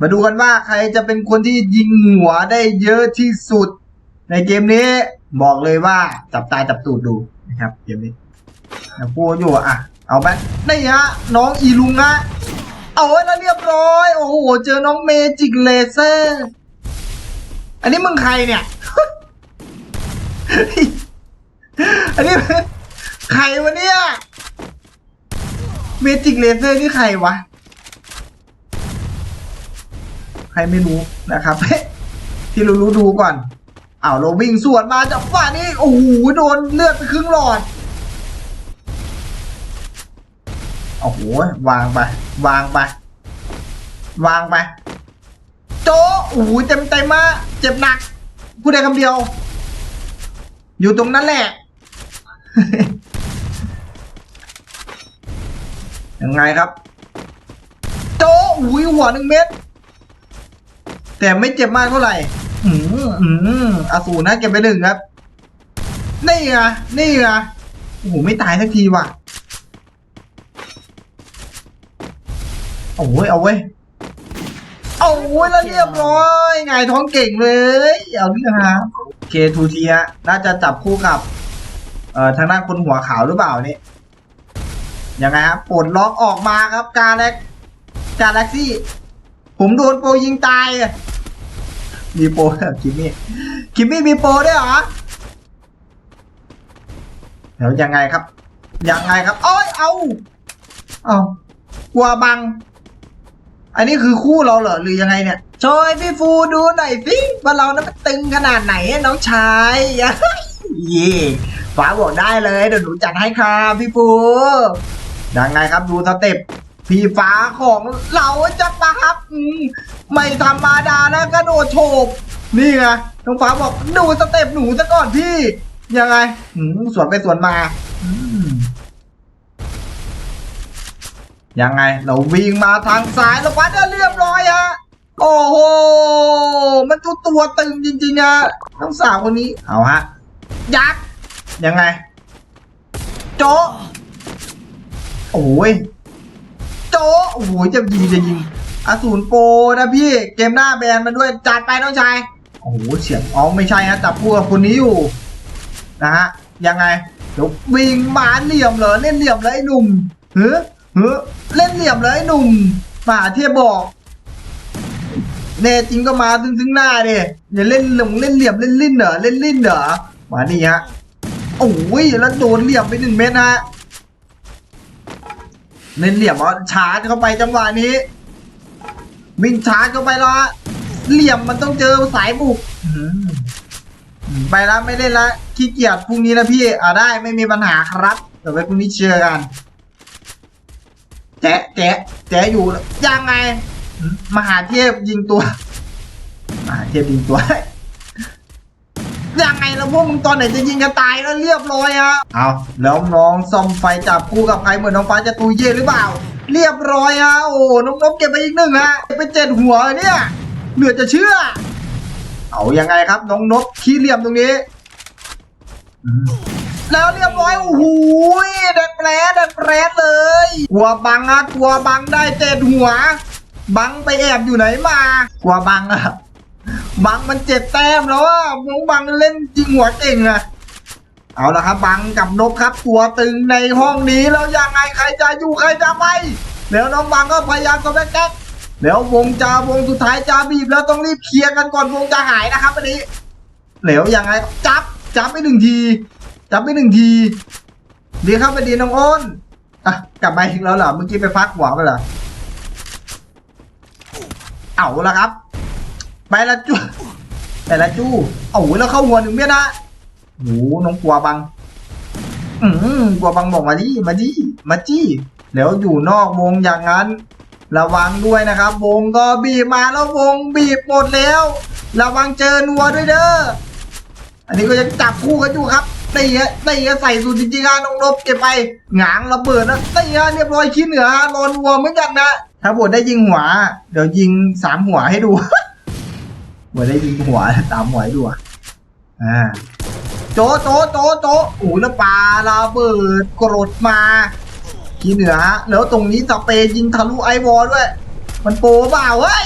มาดูกันว่าใครจะเป็นคนที่ยิงหัวได้เยอะที่สุด ในเกมนี้บอกเลยว่าจับตาจับตูดดูนะครับเกมนี้นะพูดอยู่อะ เอาไหมนี่ฮะน้องอีลุงฮะเอาไว้แล้วเรียบร้อย โอ้โห เจอน้องเมจิกเลเซอร์ อันนี้มึงใครเนี่ย อันนี้ใครวะเนี่ย เมจิกเลเซอร์นี่ใครวะ ใครไม่รู้นะครับที่รู้รู้ดูก่อนอ้าวเราวิ่งสวนมาจากฝ่านี้โอ้โหโดนเลือดไปครึ่งหลอดโอ้โหวางไป วางไป วางไป โจโอ้โหเต็มเต็มมาเจ็บหนักพูดได้คำเดียว อยู่ตรงนั้นแหละ ยังไงครับ โจะอุ้ยหัวหนึ่งเม็ด แต่ไม่เจ็บมากเท่าไหร่ อืมอืมอสูรนะเก็บไปหนึ่งครับ นี่ไงนี่ไงโอ้โหไม่ตายสักทีว่ะ โอ้ยเอาเว้ยเอาเว้ยแล้วเรียบร้อยไงท้องเก่งเลย เอาเรื่องฮะเคทูเทียน่าจะจับคู่กับ เอ่อทางด้านคนหัวขาวหรือเปล่านี่ยังไงครับปลดล็อกออกมาครับ กาแล็กกาแล็กซี่ ผมโดนโปรยิงตายอะมีโปรด้วยคิมมี่ คิมมี่มีโปรด้วยเหรอ เดี๋ยวยังไงครับ ยังไงครับโอ้ยเอาเอากลัวบัง อันนี้คือคู่เราเหรอหรือยังไงเนี่ยช่วยพี่ฟูดูหน่อยสิว่าเรานั้นตึงขนาดไหนน้องชายเย่ฟ้าบอกได้เลยเดี๋ยวหนูจัดให้ครับพี่ฟูยังไงครับดูสเต็ป พี่ฟ้าของเราจะปะครับไม่ธรรมดานะกระโดดโฉบนี่ไงน้องฟ้าบอกดูสเต็ปหนูซะก่อนพี่ยังไงสวนไปสวนมาอยังไง เราวิ่งมาทางซ้ายแล้ววัดได้เรียบร้อยฮะโอ้โห มันตัวตัวตึงจริงๆอะน้องสาวคนนี้ เอาฮะ ยักษ์ยังไง โจโอ้ย โจโอ้โหจะยิงจะยิงอสูรโปรนะพี่เกมหน้าแบนมันด้วยจัดไปน้องชายโอ้โหเฉียดอ๋อไม่ใช่ฮะจับคู่กับคนนี้อยู่นะฮะยังไงเดี๋ยววิ่งมาเหลี่ยมเหรอเล่นเหลี่ยมเลยหนุ่มเฮ้อเฮ้อเล่นเหลี่ยมเลยหนุ่มมหาเทียบบอกแน่จริงก็มาถึงถึงหน้าดิอย่าเล่นหลงเล่นเหลี่ยมเล่นลิ้นเหรอเล่นลิ้นเหรอมานี่ฮะโอ้ยแล้วโดนเหลี่ยมไปหนึ่งเม็ดฮะ เล่นเหลี่ยมอ๋อชาร์จเข้าไปจังหวะนี้ วิ่งชาร์จเข้าไปแล้วฮะเหลี่ยมมันต้องเจอสายบุกไปล้วไม่เล่นละขี้เกียจพรุ่งนี้นะพี่อ่าได้ไม่มีปัญหาครับเดี๋ยวไปพรุ่งนี้เจอกันแจ๊ะแจ๊ะแจ๊ะอยู่ยังไง มหาเทพยิงตัว มหาเทพยิงตัว แล้วพวกมึงตอนไหนจะยิงกันตายแล้วเรียบร้อยอะเอาแล้วน้องซ่อมไฟจับคู่กับใครเหมือนน้องฟ้าจะตุยเย่หรือเปล่า เรียบร้อยอะโอ้น้องนกเก็บไปอีกหนึ่งฮะไปเจ็ดหัวเนี่ยเหลือจะเชื่อ เอายังไงครับ น้องนกขี้เหลี่ยมตรงนี้ แล้วเรียบร้อยโอ้โหเด็กแปรเด็กแปรเลยกลัวบังอะกลัวบังได้เจ็ดหัว บังไปแอบอยู่ไหนมากลัวบังอะ บังมันเจ็ดแต้มแล้วอะน้องบังเล่นจริงหัวเก่งอะเอาละครับบังกับนกครับตัวตึงในห้องนี้แล้วยังไงใครจะอยู่ใครจะไปแล้วน้องบังก็พยายามจะแก๊กแล้ววงจาวงสุดท้ายจาบีบแล้วต้องรีบเคลียร์กันก่อนวงจะหายนะครับอันนี้แล้วยังไงจับจับไปหนึ่งที จับไปหนึ่งทีดีครับไปดีน้องอ้นอะกลับมาอีกแล้วเหรอเมื่อกี้ไปพักหัวไปเหรอเอาละครับ ไปละจูไปละจูเอาแล้วเข้าหัวหนึ่งเม็ดนะโอ้โหน้องกลัวบัง อืมกลัวบังบอกมาดิมาดิมาจี้แล้วอยู่นอกวงอย่างนั้น ระวังด้วยนะครับ วงก็บีบมาแล้ววงบีบหมดแล้ว ระวังเจอนัวด้วยเด้ออันนี้ก็ยังจับคู่กันอยู่ครับตีฮะตีฮะใส่สุดจริงๆฮะน้องนบเก็บไปหงางระเบิดนะตีฮะเรียบร้อยขี้เหนือฮะรอนัวเหมือนกันนะถ้าบวชได้ยิงหัว เดี๋ยวยิงสามหัวให้ดู บวชได้ยิงหัวตามหัวให้ดูอะอ่าโจโจโจโจโอ้ยแล้วปลาระเบิดกรดมาขี้เหนือฮะแล้วตรงนี้สเปรย์ยิงทะลุไอวอลด้วย มันโปเปล่าเฮ้ย